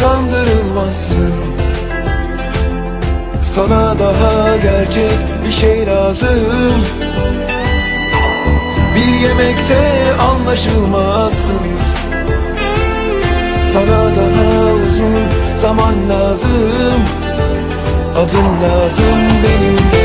kandırılmazsın. Sana daha gerçek bir şey lazım. Bir yemekte anlaşılmazsın. Sana daha uzun zaman lazım. Adım lazım benim de.